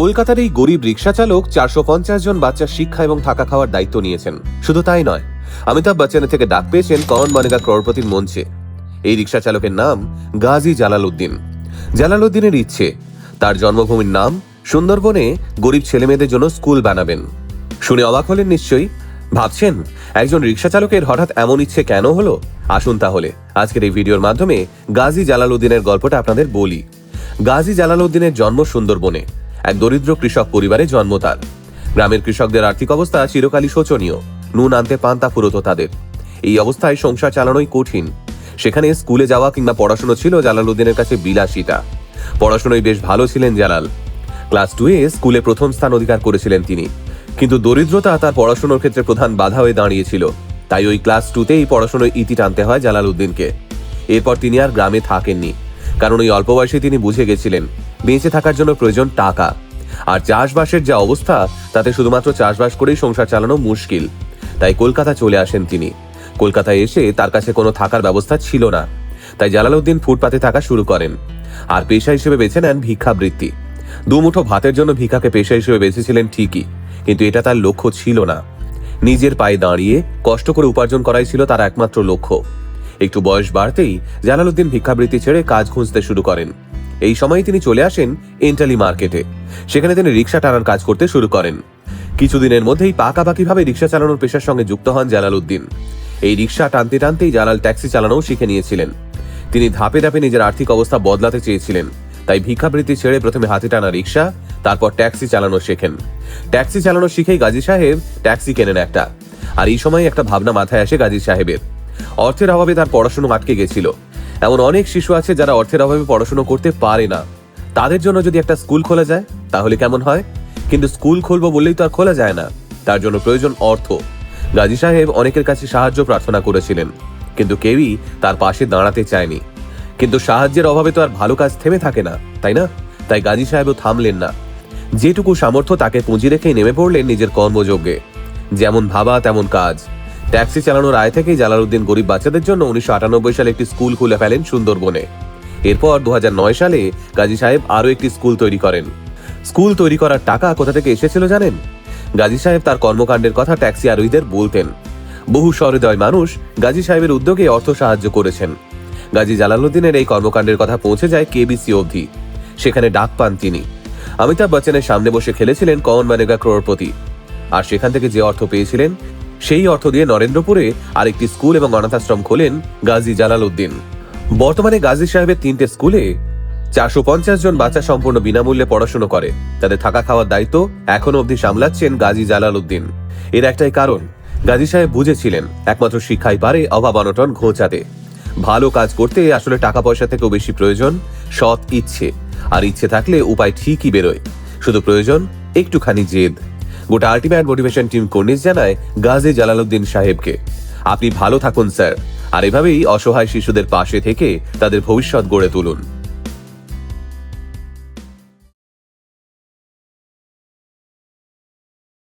কলকাতার এই গরিব রিক্সা চালক চারশো পঞ্চাশ জন বাচ্চার শিক্ষা এবং থাকা খাওয়ার দায়িত্ব নিয়েছেন। শুধু তাই নয়, অমিতাভ বচ্চনের থেকে ডাক পেয়েছেন কন বনেগা ক্রোড়পতির মঞ্চে। এই রিক্সা চালকের নাম গাজী জালালউদ্দিন জালালউদ্দিনের ইচ্ছে, তার জন্মভূমির নাম সুন্দরবনে গরিব ছেলেমেয়েদের জন্য স্কুল বানাবেন। শুনে অবাক হলেন নিশ্চয়ই। ভাবছেন, একজন রিক্সা চালকের হঠাৎ এমন ইচ্ছে কেন হলো? আসুন তাহলে, আজকের এই ভিডিওর মাধ্যমে গাজী জালালউদ্দিনের গল্পটা আপনাদের বলি। গাজী জালালউদ্দিনের জন্ম সুন্দরবনে। এক দরিদ্র কৃষক পরিবারে জন্ম তার। গ্রামের কৃষকদের আর্থিক অবস্থা চিরকালই শোচনীয়। নুন আনতে পান্তা ফুরত তাদের। এই অবস্থায় সংসার চালানোই কঠিন। সেখানে স্কুলে যাওয়া কিংবা পড়াশুনো ছিল জালালউদ্দিনের কাছে বিলাসিতা। পড়াশোনায় বেশ ভালো ছিলেন জালাল। ক্লাস টুয়ে স্কুলে প্রথম স্থান অধিকার করেছিলেন তিনি। কিন্তু দরিদ্রতা তার পড়াশুনোর ক্ষেত্রে প্রধান বাধা হয়ে দাঁড়িয়েছিল। তাই ওই ক্লাস টুতেই পড়াশোনায় ইতি টানতে হয় জালালউদ্দিনকে। এরপর তিনি আর গ্রামে থাকেননি। কারণ ওই অল্প বয়সে তিনি বুঝে গেছিলেন, বেঁচে থাকার জন্য প্রয়োজন টাকা। আর চাষবাসের যা অবস্থা, তাতে শুধুমাত্র চাষবাস করেই সংসার চালানো মুশকিল। তাই কলকাতা চলে আসেন তিনি। কলকাতায় এসে তার কাছে কোনো থাকার ব্যবস্থা ছিল না। তাই জালালউদ্দিন ফুটপাতে থাকা শুরু করেন। আর পেশা হিসেবে বেছে নেন ভিক্ষাবৃত্তি দুমুঠো ভাতের জন্য ভিক্ষাকে পেশা হিসেবে বেছেছিলেন ঠিকই, কিন্তু এটা তার লক্ষ্য ছিল না। নিজের পায়ে দাঁড়িয়ে কষ্ট করে উপার্জন করাই ছিল তার একমাত্র লক্ষ্য। একটু বয়স বাড়তেই জালালউদ্দিন ভিক্ষাবৃত্তি ছেড়ে কাজ খুঁজতে শুরু করেন। এই সময় তিনি চলে আসেন এন্টালি মার্কেটে। সেখানে তিনি রিক্সা টানার কাজ করতে শুরু করেন। কিছুদিনের মধ্যেই পাকাপাকিভাবে রিক্সা চালানোর পেশার সঙ্গে যুক্ত হন জালালউদ্দিন। এই রিক্সা টানতে টানতেই জালাল ট্যাক্সি চালানোও শিখে নিয়েছিলেন। তিনি ধাপে ধাপে নিজের আর্থিক অবস্থা বদলাতে চেয়েছিলেন। তাই ভিক্ষাবৃত্তি ছেড়ে প্রথমে হাতে টানা রিক্সা তারপর ট্যাক্সি চালানো শেখেন। ট্যাক্সি চালানো শিখেই গাজী সাহেব ট্যাক্সি কেনেন একটা। আর এই সময় একটা ভাবনা মাথায় আসে গাজী সাহেবের। অর্থের অভাবে তার পড়াশোনা আটকে গেছিল। এমন অনেক শিশু আছে যারা অর্থের অভাবে পড়াশোনা করতে পারে না। তাদের জন্য যদি একটা স্কুল খোলা যায়, তাহলে কেমন হয়? কিন্তু স্কুল খুলবো বললেই তো আর খোলা যায় না। তার জন্য প্রয়োজন অর্থ। গাজী সাহেব অনেকের কাছে সাহায্য প্রার্থনা করেছিলেন, কিন্তু কেউই তার পাশে দাঁড়াতে চায়নি। কিন্তু সাহায্যের অভাবে তো আর ভালো কাজ থেমে থাকে না, তাই না? তাই গাজী সাহেবও থামলেন না। যেটুকু সামর্থ্য তাকে পুঁজি রেখেই নেমে পড়লেন নিজের কর্মযোগ্যে যেমন ভাবা, তেমন কাজ। ট্যাক্সি চালানোর আয় থেকেই জালালউদ্দিন গরিব বাচ্চাদের জন্য উনিশশো আটানব্বই সালে একটি স্কুল খুলে ফেলেন সুন্দরবনে। এরপর দু হাজার নয় সালে গাজী সাহেব আরও একটি স্কুল তৈরি করেন। স্কুল তৈরি করার টাকা কোথা থেকে এসেছিল জানেন? গাজী সাহেব তার কর্মকাণ্ডের কথা ট্যাক্সি আরোহীদের বলতেন। বহু সহৃদয় মানুষ গাজী সাহেবের উদ্যোগে অর্থ সাহায্য করেছেন। গাজী জালালউদ্দিনের এই কর্মকাণ্ডের কথা পৌঁছে যায় কেবিসি অবধি। সেখানে ডাক পান তিনি। অমিতাভ বচ্চনের সামনে বসে খেলেছিলেন কমন মানেগা ক্রোড়পতি। আর সেখান থেকে যে অর্থ পেয়েছিলেন সেই অর্থ দিয়ে নরেন্দ্রপুরে আরেকটি স্কুল এবং অনাথাশ্রম খোলেন গাজী জালালউদ্দিন বর্তমানে গাজী সাহেবের তিনটে স্কুলে চারশো পঞ্চাশ জন বাচ্চা সম্পূর্ণ বিনামূল্যে পড়াশোনা করে। তাদের থাকা খাওয়ার দায়িত্ব এখনও অবধি সামলাচ্ছেন গাজী জালালউদ্দিন এর একটাই কারণ, গাজী সাহেব বুঝেছিলেন, একমাত্র শিক্ষাই পারে অভাব অনটন ঘোচাতে। ভালো কাজ করতে আসলে টাকা পয়সা থেকেও বেশি প্রয়োজন, সৎ ইচ্ছে। আর ইচ্ছে থাকলে উপায় ঠিকই বেরোয়। শুধু প্রয়োজন, একটুখানি জেদ। গোটা আল্টিমেট মোটিভেশন টিম কর্নিশ জানায় গাজী জালালউদ্দিন সাহেবকে। আপনি ভালো থাকুন, স্যার। আর এভাবেই অসহায় শিশুদের পাশে থেকে তাদের ভবিষ্যৎ গড়ে তুলুন।